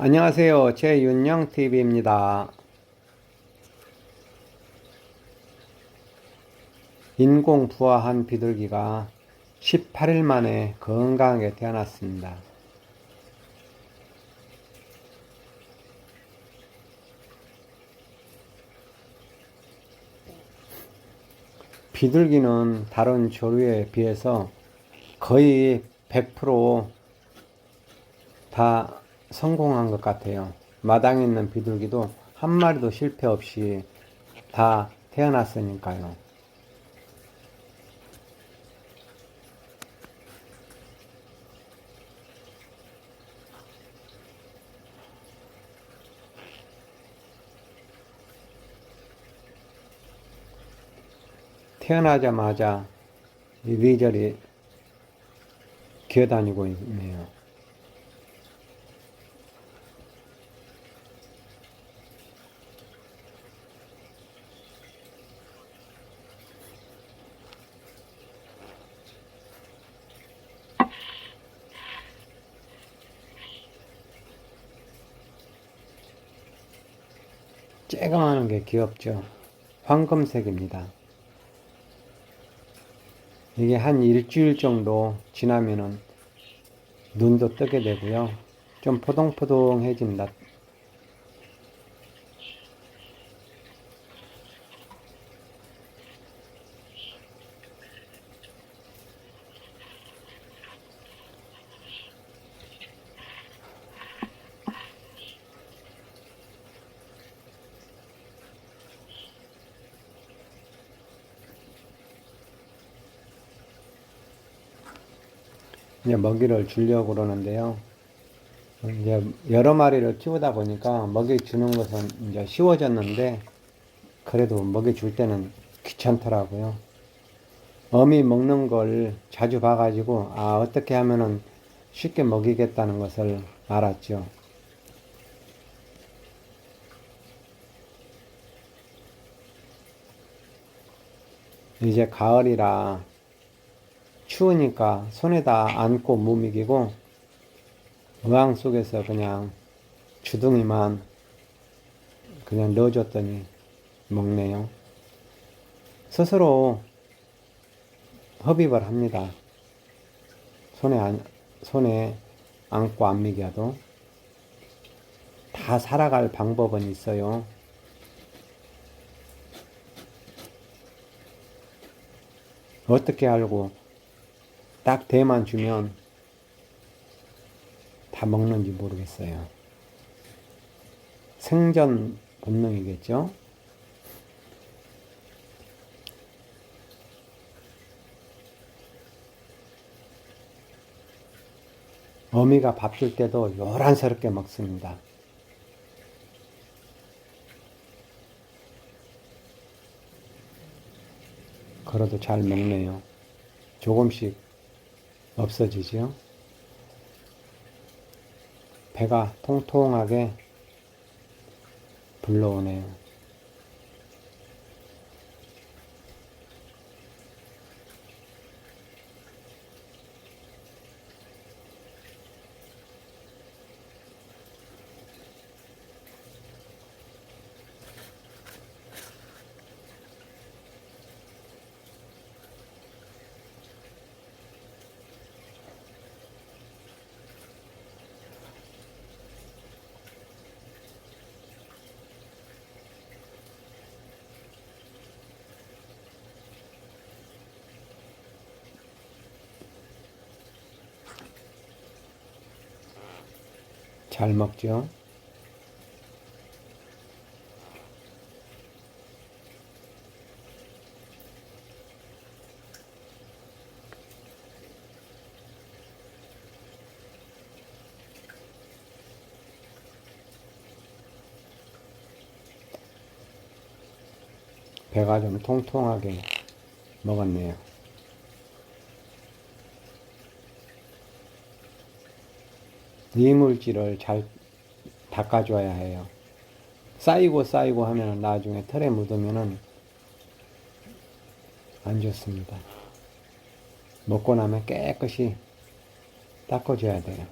안녕하세요. 최윤영TV입니다. 인공 부화한 비둘기가 18일 만에 건강하게 태어났습니다. 비둘기는 다른 조류에 비해서 거의 100%다 성공한 것 같아요. 마당에 있는 비둘기도 한 마리도 실패 없이 다 태어났으니까요. 태어나자마자 이리저리 기어다니고 있네요. 쬐그마한 게 귀엽죠. 황금색입니다. 이게 한 일주일 정도 지나면은 눈도 뜨게 되고요. 좀 포동포동해집니다. 이제 먹이를 주려고 그러는데요. 이제 여러 마리를 키우다 보니까 먹이 주는 것은 이제 쉬워졌는데 그래도 먹이 줄 때는 귀찮더라고요. 어미 먹는 걸 자주 봐가지고 아 어떻게 하면은 쉽게 먹이겠다는 것을 알았죠. 이제 가을이라 추우니까 손에다 안고 무미기고 의왕 속에서 그냥 주둥이만 그냥 넣어줬더니 먹네요. 스스로 흡입을 합니다. 손에 안, 손에 안고 안 미겨도 다 살아갈 방법은 있어요. 어떻게 알고 딱 대만 주면 다 먹는지 모르겠어요. 생전 본능이겠죠? 어미가 밥 줄 때도 요란스럽게 먹습니다. 그래도 잘 먹네요. 조금씩 없어지죠. 배가 통통하게 불러오네요. 잘 먹죠. 배가 좀 통통하게 먹었네요. 이물질을 잘 닦아줘야 해요. 쌓이고 쌓이고 하면 나중에 털에 묻으면은 안 좋습니다. 먹고 나면 깨끗이 닦아줘야 돼요.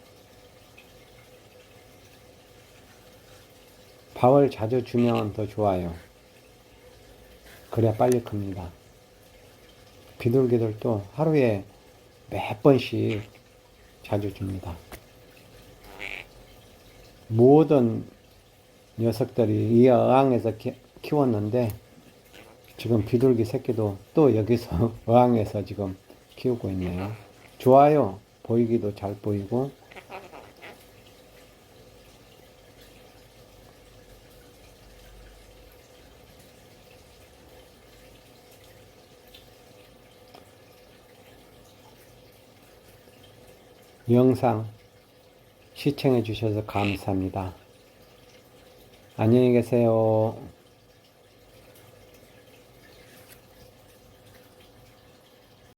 밥을 자주 주면 더 좋아요. 그래야 빨리 큽니다. 비둘기들도 하루에 몇 번씩 자주 줍니다. 모든 녀석들이 이 어항에서 키, 키웠는데 지금 비둘기 새끼도 또 여기서 어항에서 지금 키우고 있네요. 좋아요. 보이기도 잘 보이고 영상 시청해 주셔서 감사합니다. 안녕히 계세요.